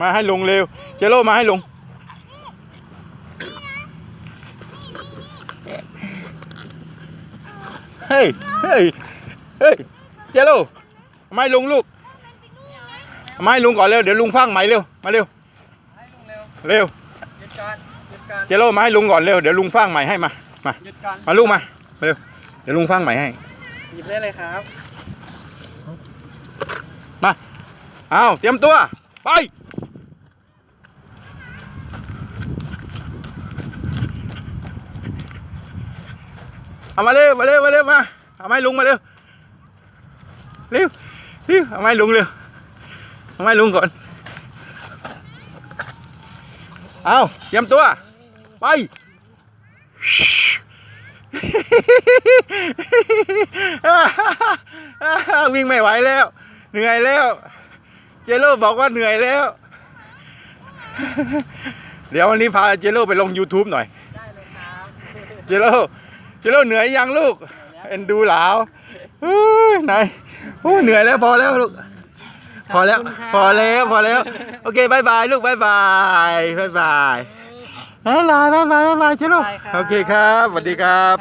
มาให้ลุงเร็ว เจโร่มาให้ลุงเฮ้ย เฮ้ย เฮ้ย เจโร่เอามาให้ลุงลูกเอามาให้ลุงก่อนเร็ว เดี๋ยวลุงฟังใหม่เร็ว มาเร็วให้ลุงเร็วเร็วหยุดการหยุดการเจโร่มาให้ลุงก่อนเร็ว เดี๋ยวลุงฟังใหม่ให้มา มาหยุดการมาลูกมา เร็ว เดี๋ยวลุงฟังใหม่ให้ หยิบได้เลยครับ มา เอาเตรียมตัว ไป เอามาเร็วมาเร็วมาเร็วมาเอาไม้ลุงมาเร็วเร็วเร็วเอาไม้ลุงเร็วเอาไม้ลุงก่อนเอาเตรียมตัวไปวิ่งไม่ไหวแล้ว เหนื่อยแล้ว เจโร่บอกว่าเหนื่อยแล้ว เดี๋ยววันนี้พาเจโร่ไปลง YouTube หน่อยได้เลยครับเจโร่ เจโร่เหนื่อยยังลูก เอ็นดูหลาวอุ้ยไหนโอ้ยเหนื่อยแล้วพอแล้วลูก พอแล้ว พอแล้วพอแล้ว โอเคบายบายลูกบายบายบายบายบายบายบายบายบายเจโร่โอเคครับสวัสดีครับ